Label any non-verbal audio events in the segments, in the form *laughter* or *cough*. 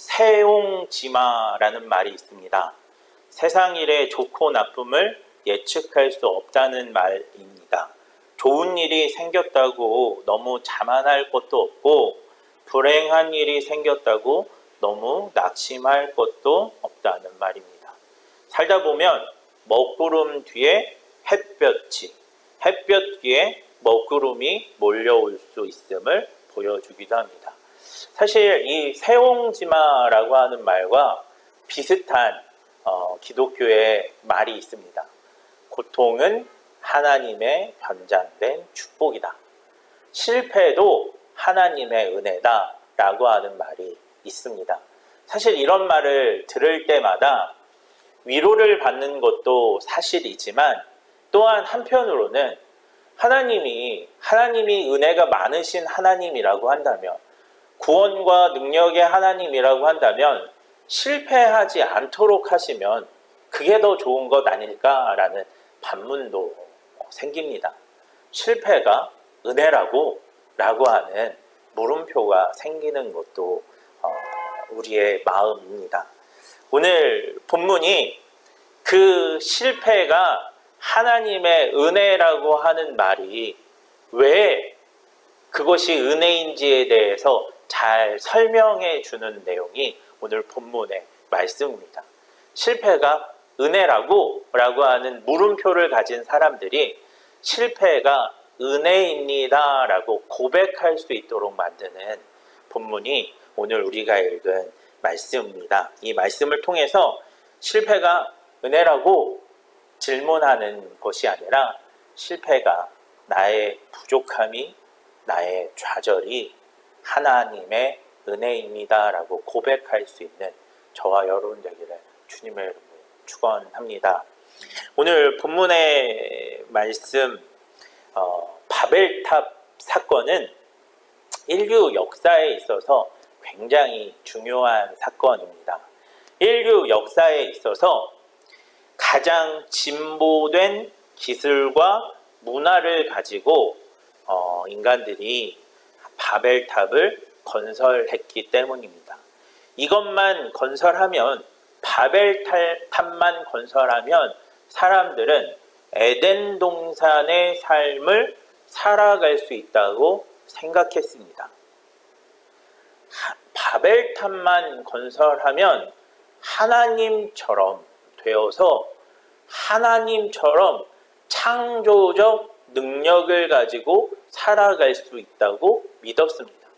세옹지마라는 말이 있습니다. 세상 일의 좋고 나쁨을 예측할 수 없다는 말입니다. 좋은 일이 생겼다고 너무 자만할 것도 없고 불행한 일이 생겼다고 너무 낙심할 것도 없다는 말입니다. 살다 보면 먹구름 뒤에 햇볕이, 햇볕 뒤에 먹구름이 몰려올 수 있음을 보여주기도 합니다. 사실 이 세옹지마라고 하는 말과 비슷한 어, 기독교의 말이 있습니다. 고통은 하나님의 변장된 축복이다. 실패도 하나님의 은혜다. 라고 하는 말이 있습니다. 사실 이런 말을 들을 때마다 위로를 받는 것도 사실이지만 또한 한편으로는 하나님이, 하나님이 은혜가 많으신 하나님이라고 한다면 구원과 능력의 하나님이라고 한다면 실패하지 않도록 하시면 그게 더 좋은 것 아닐까라는 반문도 생깁니다. 실패가 은혜라고 라고 하는 물음표가 생기는 것도 어, 우리의 마음입니다. 오늘 본문이 그 실패가 하나님의 은혜라고 하는 말이 왜 그것이 은혜인지에 대해서 잘 설명해 주는 내용이 오늘 본문의 말씀입니다. 실패가 은혜라고 라고 하는 물음표를 가진 사람들이 실패가 은혜입니다 라고 고백할 수 있도록 만드는 본문이 오늘 우리가 읽은 말씀입니다. 이 말씀을 통해서 실패가 은혜라고 질문하는 것이 아니라 실패가 나의 부족함이 나의 좌절이 하나님의 은혜입니다라고 고백할 수 있는 저와 여러분 되기를 주님의 이름으로 축원합니다. 오늘 본문의 말씀 어, 바벨탑 사건은 인류 역사에 있어서 굉장히 중요한 사건입니다. 인류 역사에 있어서 가장 진보된 기술과 문화를 가지고 어, 인간들이 바벨탑을 건설했기 때문입니다. 이것만 건설하면 바벨탑만 건설하면 사람들은 에덴 동산의 삶을 살아갈 수 있다고 생각했습니다. 바벨탑만 건설하면 하나님처럼 되어서 하나님처럼 창조적 능력을 가지고 살아갈 수 있다고 믿었습니다.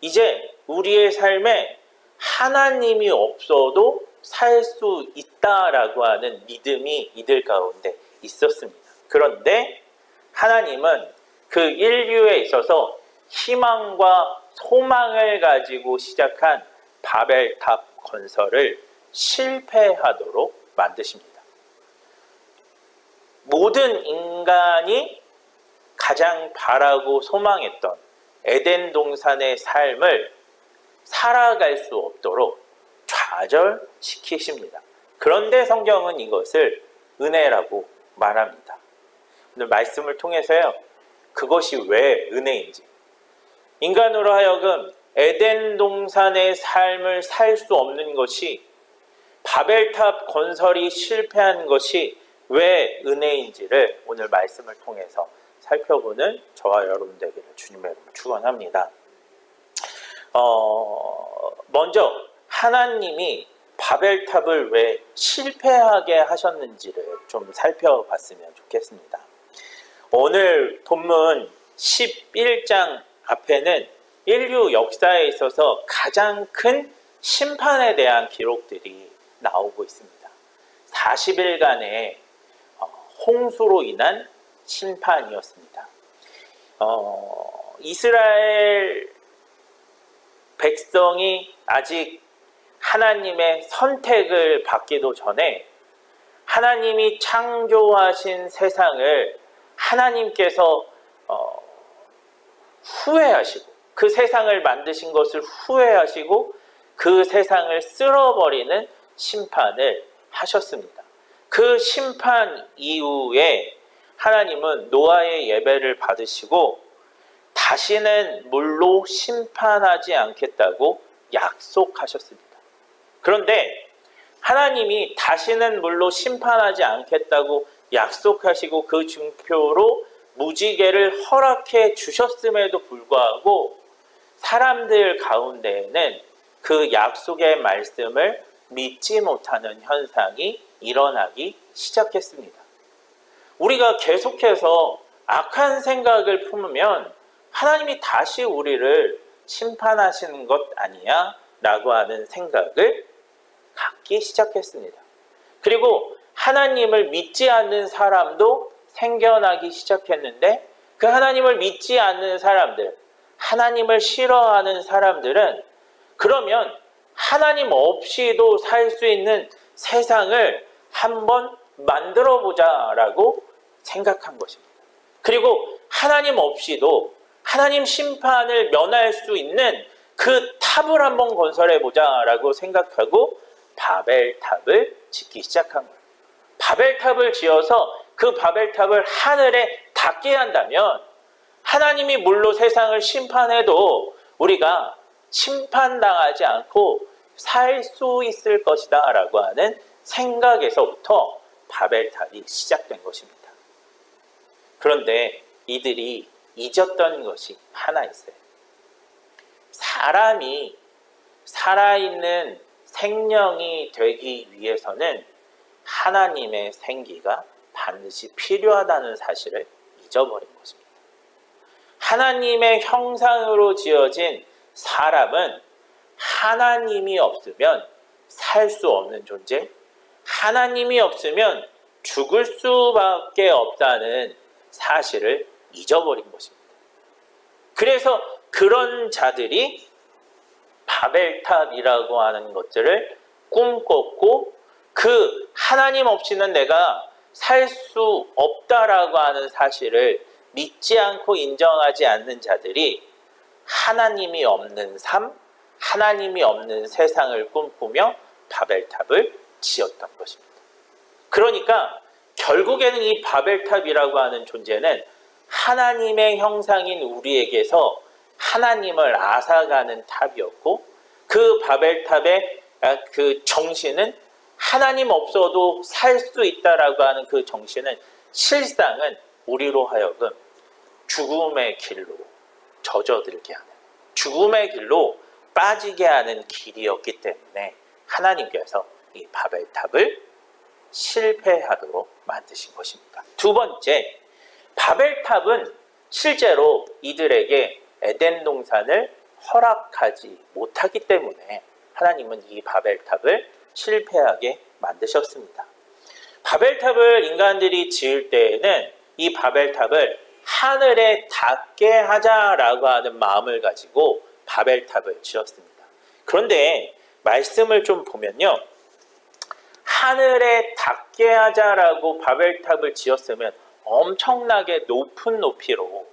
이제 우리의 삶에 하나님이 없어도 살 수 있다라고 하는 믿음이 이들 가운데 있었습니다. 그런데 하나님은 그 인류에 있어서 희망과 소망을 가지고 시작한 바벨탑 건설을 실패하도록 만드십니다. 모든 인간이 가장 바라고 소망했던 에덴 동산의 삶을 살아갈 수 없도록 좌절시키십니다. 그런데 성경은 이것을 은혜라고 말합니다. 오늘 말씀을 통해서요, 그것이 왜 은혜인지, 인간으로 하여금 에덴 동산의 삶을 살 수 없는 것이 바벨탑 건설이 실패한 것이 왜 은혜인지를 오늘 말씀을 통해서 살펴보는 저와 여러분들에게 주님의 이름으로 축원합니다. 어, 먼저 하나님이 바벨탑을 왜 실패하게 하셨는지를 좀 살펴봤으면 좋겠습니다. 오늘 본문 11장 앞에는 인류 역사에 있어서 가장 큰 심판에 대한 기록들이 나오고 있습니다. 40일간의 어, 홍수로 인한 심판이었습니다. 어, 이스라엘 백성이 아직 하나님의 선택을 받기도 전에 하나님이 창조하신 세상을 하나님께서 어, 후회하시고 그 세상을 만드신 것을 후회하시고 그 세상을 쓸어버리는 심판을 하셨습니다. 그 심판 이후에 하나님은 노아의 예배를 받으시고 다시는 물로 심판하지 않겠다고 약속하셨습니다. 그런데 하나님이 다시는 물로 심판하지 않겠다고 약속하시고 그 증표로 무지개를 허락해 주셨음에도 불구하고 사람들 가운데에는 그 약속의 말씀을 믿지 못하는 현상이 일어나기 시작했습니다. 우리가 계속해서 악한 생각을 품으면 하나님이 다시 우리를 심판하시는 것 아니야? 라고 하는 생각을 갖기 시작했습니다. 그리고 하나님을 믿지 않는 사람도 생겨나기 시작했는데 그 하나님을 믿지 않는 사람들, 하나님을 싫어하는 사람들은 그러면 하나님 없이도 살 수 있는 세상을 한번 만들어 보자라고 생각한 것입니다. 그리고 하나님 없이도 하나님 심판을 면할 수 있는 그 탑을 한번 건설해 보자라고 생각하고 바벨탑을 짓기 시작한 거예요. 바벨탑을 지어서 그 바벨탑을 하늘에 닿게 한다면 하나님이 물로 세상을 심판해도 우리가 심판당하지 않고 살 수 있을 것이다 라고 하는 생각에서부터 바벨탑이 시작된 것입니다. 그런데 이들이 잊었던 것이 하나 있어요. 사람이 살아있는 생명이 되기 위해서는 하나님의 생기가 반드시 필요하다는 사실을 잊어버린 것입니다. 하나님의 형상으로 지어진 사람은 하나님이 없으면 살 수 없는 존재, 하나님이 없으면 죽을 수밖에 없다는 사실을 잊어버린 것입니다. 그래서 그런 자들이 바벨탑이라고 하는 것들을 꿈꿨고 그 하나님 없이는 내가 살 수 없다라고 하는 사실을 믿지 않고 인정하지 않는 자들이 하나님이 없는 삶, 하나님이 없는 세상을 꿈꾸며 바벨탑을 지었던 것입니다. 그러니까 결국에는 이 바벨탑이라고 하는 존재는 하나님의 형상인 우리에게서 하나님을 앗아가는 탑이었고 그 바벨탑의 그 정신은 하나님 없어도 살 수 있다라고 하는 그 정신은 실상은 우리로 하여금 죽음의 길로 젖어들게 하는 죽음의 길로 빠지게 하는 길이었기 때문에 하나님께서 이 바벨탑을 실패하도록 만드신 것입니다. 두 번째, 바벨탑은 실제로 이들에게 에덴 동산을 허락하지 못하기 때문에 하나님은 이 바벨탑을 실패하게 만드셨습니다. 바벨탑을 인간들이 지을 때에는 이 바벨탑을 하늘에 닿게 하자라고 하는 마음을 가지고 바벨탑을 지었습니다. 그런데 말씀을 좀 보면요. 하늘에 닿게 하자라고 바벨탑을 지었으면 엄청나게 높은 높이로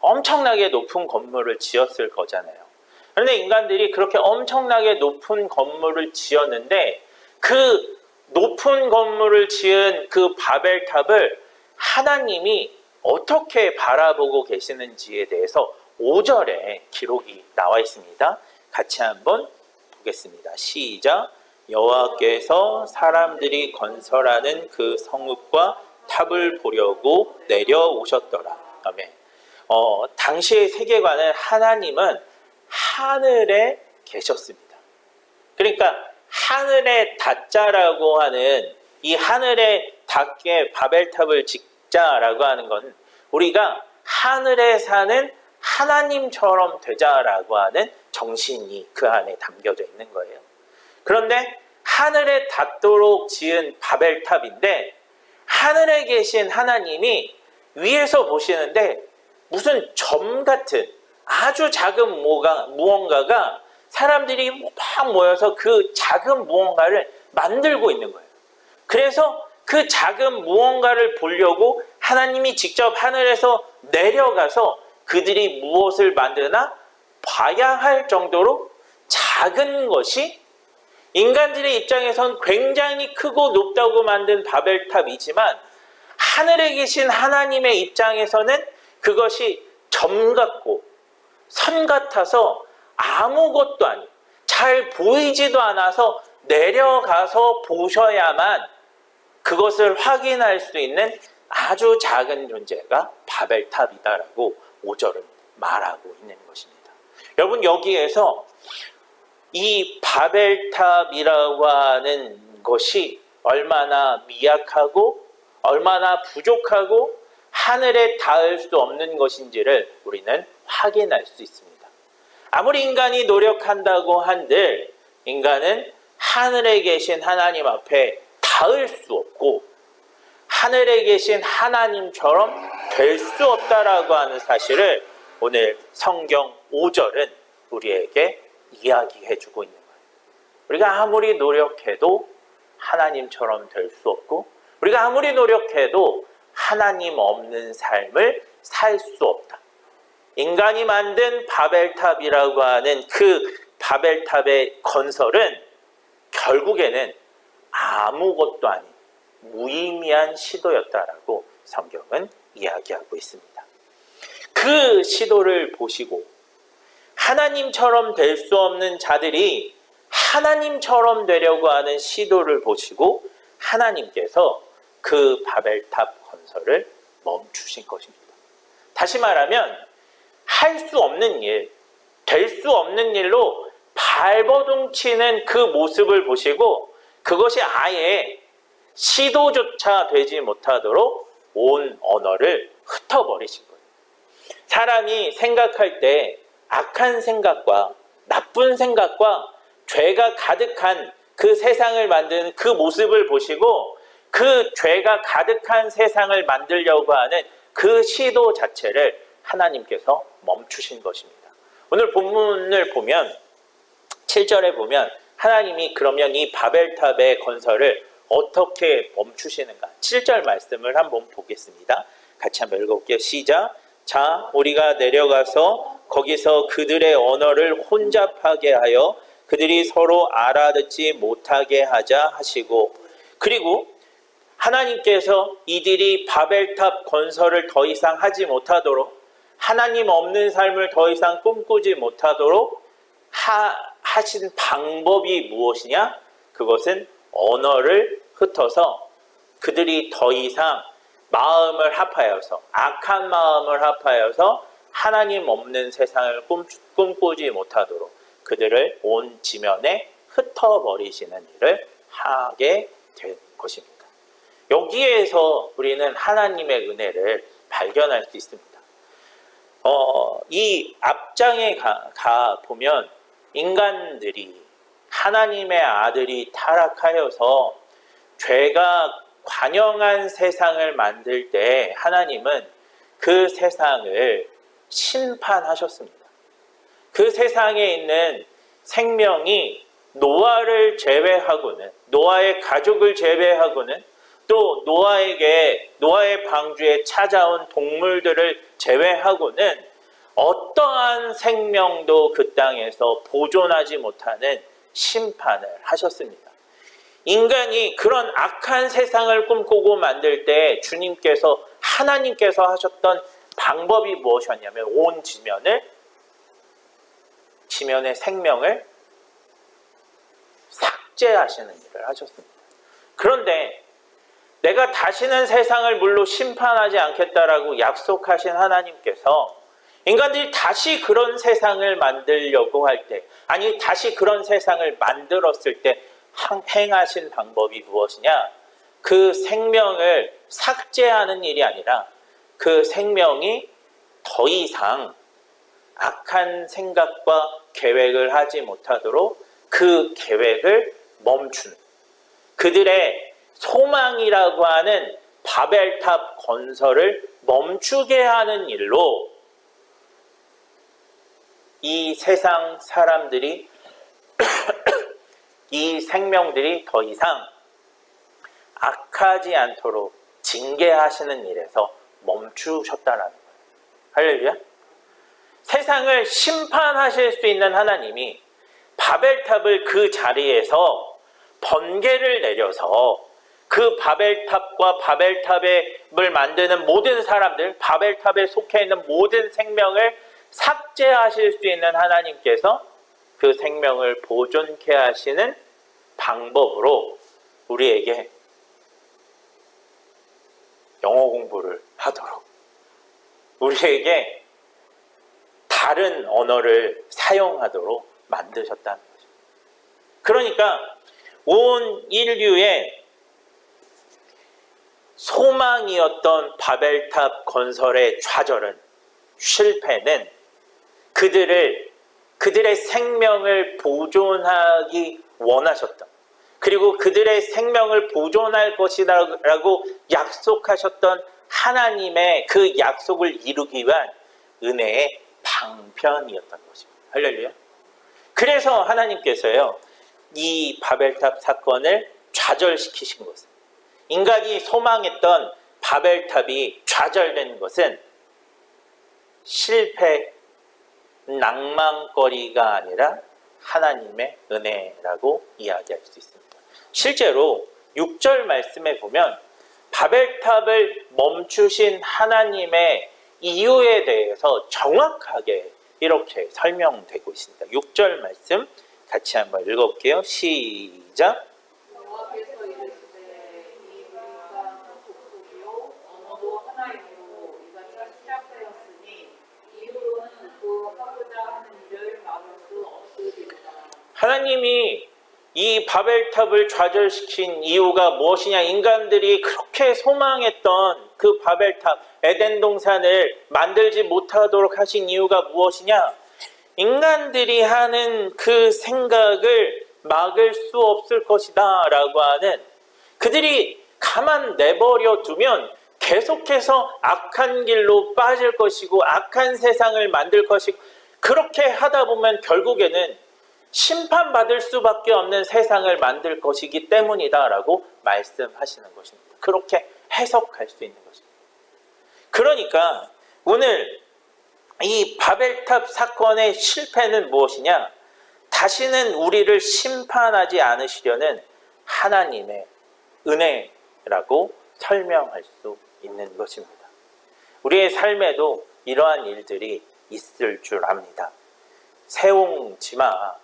엄청나게 높은 건물을 지었을 거잖아요. 그런데 인간들이 그렇게 엄청나게 높은 건물을 지었는데 그 높은 건물을 지은 그 바벨탑을 하나님이 어떻게 바라보고 계시는지에 대해서 5절에 기록이 나와 있습니다. 같이 한번 보겠습니다. 시작. 여호와께서 사람들이 건설하는 그 성읍과 탑을 보려고 내려오셨더라. 아멘. 어, 당시의 세계관은 하나님은 하늘에 계셨습니다. 그러니까 하늘에 닿자라고 하는 이 하늘에 닿게 바벨탑을 짓자라고 하는 건 우리가 하늘에 사는 하나님처럼 되자라고 하는 정신이 그 안에 담겨져 있는 거예요. 그런데 하늘에 닿도록 지은 바벨탑인데 하늘에 계신 하나님이 위에서 보시는데 무슨 점 같은 아주 작은 무언가가 사람들이 막 모여서 그 작은 무언가를 만들고 있는 거예요. 그래서 그 작은 무언가를 보려고 하나님이 직접 하늘에서 내려가서 그들이 무엇을 만드나 봐야 할 정도로 작은 것이 인간들의 입장에선 굉장히 크고 높다고 만든 바벨탑이지만 하늘에 계신 하나님의 입장에서는 그것이 점 같고 선 같아서 아무것도 아니고 잘 보이지도 않아서 내려가서 보셔야만 그것을 확인할 수 있는 아주 작은 존재가 바벨탑이다라고 5절은 말하고 있는 것입니다. 여러분 여기에서 이 바벨탑이라고 하는 것이 얼마나 미약하고 얼마나 부족하고 하늘에 닿을 수 없는 것인지를 우리는 확인할 수 있습니다. 아무리 인간이 노력한다고 한들 인간은 하늘에 계신 하나님 앞에 닿을 수 없고 하늘에 계신 하나님처럼 될 수 없다라고 하는 사실을 오늘 성경 5절은 우리에게 이야기해 주고 있는 거예요. 우리가 아무리 노력해도 하나님처럼 될 수 없고 우리가 아무리 노력해도 하나님 없는 삶을 살 수 없다. 인간이 만든 바벨탑이라고 하는 그 바벨탑의 건설은 결국에는 아무것도 아닌 무의미한 시도였다라고 성경은 이야기하고 있습니다. 그 시도를 보시고 하나님처럼 될 수 없는 자들이 하나님처럼 되려고 하는 시도를 보시고 하나님께서 그 바벨탑 건설을 멈추신 것입니다. 다시 말하면 할 수 없는 일, 될 수 없는 일로 발버둥 치는 그 모습을 보시고 그것이 아예 시도조차 되지 못하도록 온 언어를 흩어버리신 거예요. 사람이 생각할 때 악한 생각과 나쁜 생각과 죄가 가득한 그 세상을 만드는 그 모습을 보시고 그 죄가 가득한 세상을 만들려고 하는 그 시도 자체를 하나님께서 멈추신 것입니다. 오늘 본문을 보면 7절에 보면 하나님이 그러면 이 바벨탑의 건설을 어떻게 멈추시는가? 7절 말씀을 한번 보겠습니다. 같이 한번 읽어볼게요. 시작. 자, 우리가 내려가서 거기서 그들의 언어를 혼잡하게 하여 그들이 서로 알아듣지 못하게 하자 하시고 그리고 하나님께서 이들이 바벨탑 건설을 더 이상 하지 못하도록 하나님 없는 삶을 더 이상 꿈꾸지 못하도록 하, 하신 방법이 무엇이냐? 그것은 언어를 흩어서 그들이 더 이상 마음을 합하여서 악한 마음을 합하여서 하나님 없는 세상을 꿈, 꿈꾸지 못하도록 그들을 온 지면에 흩어버리시는 일을 하게 된 것입니다. 여기에서 우리는 하나님의 은혜를 발견할 수 있습니다. 어, 이 앞장에 가, 가 보면 인간들이 하나님의 아들이 타락하여서 죄가 관영한 세상을 만들 때 하나님은 그 세상을 심판하셨습니다. 그 세상에 있는 생명이 노아를 제외하고는 노아의 가족을 제외하고는 또 노아에게 노아의 방주에 찾아온 동물들을 제외하고는 어떠한 생명도 그 땅에서 보존하지 못하는 심판을 하셨습니다. 인간이 그런 악한 세상을 꿈꾸고 만들 때 주님께서 하나님께서 하셨던 방법이 무엇이었냐면 온 지면을 지면의 생명을 삭제하시는 일을 하셨습니다. 그런데 내가 다시는 세상을 물로 심판하지 않겠다라고 약속하신 하나님께서 인간들이 다시 그런 세상을 만들려고 할 때, 아니, 다시 그런 세상을 만들었을 때 행하신 방법이 무엇이냐? 그 생명을 삭제하는 일이 아니라 그 생명이 더 이상 악한 생각과 계획을 하지 못하도록 그 계획을 멈추는. 그들의 소망이라고 하는 바벨탑 건설을 멈추게 하는 일로 이 세상 사람들이 *clears throat* 이 생명들이 더 이상 악하지 않도록 징계하시는 일에서 멈추셨다라는 거예요. 할렐루야. 세상을 심판하실 수 있는 하나님이 바벨탑을 그 자리에서 번개를 내려서 그 바벨탑과 바벨탑을 만드는 모든 사람들, 바벨탑에 속해 있는 모든 생명을 삭제하실 수 있는 하나님께서 그 생명을 보존케 하시는 방법으로 우리에게 영어 공부를 하도록 우리에게 다른 언어를 사용하도록 만드셨다는 거죠. 그러니까 온 인류의 소망이었던 바벨탑 건설의 좌절은 실패는 그들을 그들의 생명을 보존하기 원하셨던 그리고 그들의 생명을 보존할 것이라고 약속하셨던 하나님의 그 약속을 이루기 위한 은혜의 방편이었던 것입니다. 할렐루야. 그래서 하나님께서요, 이 바벨탑 사건을 좌절시키신 것은 인간이 소망했던 바벨탑이 좌절된 것은 실패, 낭만거리가 아니라 하나님의 은혜라고 이야기할 수 있습니다. 실제로 6절 말씀에 보면 바벨탑을 멈추신 하나님의 이유에 대해서 정확하게 이렇게 설명되고 있습니다. 6절 말씀 같이 한번 읽어볼게요. 시작. 하나님이 이 바벨탑을 좌절시킨 이유가 무엇이냐? 인간들이 그렇게 소망했던 그 바벨탑, 에덴 동산을 만들지 못하도록 하신 이유가 무엇이냐? 인간들이 하는 그 생각을 막을 수 없을 것이다 라고 하는 그들이 가만 내버려 두면 계속해서 악한 길로 빠질 것이고 악한 세상을 만들 것이고 그렇게 하다 보면 결국에는 심판받을 수밖에 없는 세상을 만들 것이기 때문이다라고 말씀하시는 것입니다. 그렇게 해석할 수 있는 것입니다. 그러니까 오늘 이 바벨탑 사건의 실패는 무엇이냐? 다시는 우리를 심판하지 않으시려는 하나님의 은혜라고 설명할 수 있는 것입니다. 우리의 삶에도 이러한 일들이 있을 줄 압니다. 세옹지 마.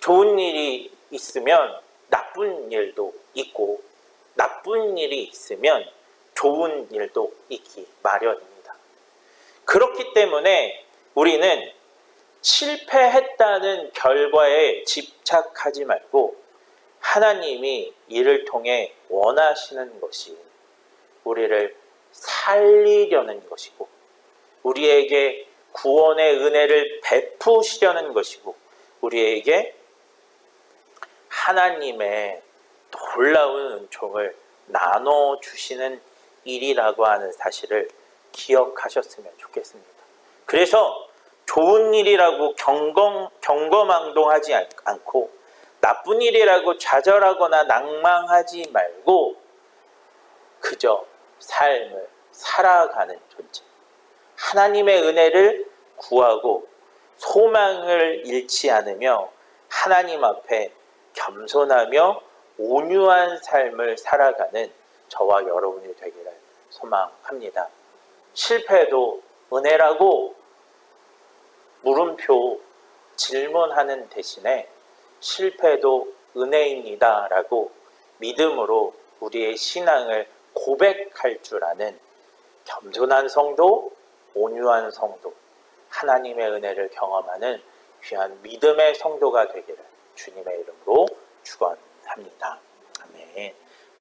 좋은 일이 있으면 나쁜 일도 있고, 나쁜 일이 있으면 좋은 일도 있기 마련입니다. 그렇기 때문에 우리는 실패했다는 결과에 집착하지 말고 하나님이 이를 통해 원하시는 것이 우리를 살리려는 것이고 우리에게 구원의 은혜를 베푸시려는 것이고 우리에게 하나님의 놀라운 은총을 나눠 주시는 일이라고 하는 사실을 기억하셨으면 좋겠습니다. 그래서 좋은 일이라고 경검, 경거망동하지 않- 않고 나쁜 일이라고 좌절하거나 낭망하지 말고 그저 삶을 살아가는 존재. 하나님의 은혜를 구하고 소망을 잃지 않으며 하나님 앞에 겸손하며 온유한 삶을 살아가는 저와 여러분이 되기를 소망합니다. 실패도 은혜라고 물음표 질문하는 대신에 실패도 은혜입니다 라고 믿음으로 우리의 신앙을 고백할 줄 아는 겸손한 성도, 온유한 성도, 하나님의 은혜를 경험하는 귀한 믿음의 성도가 되기를 주님의 이름으로 축원합니다. 아멘.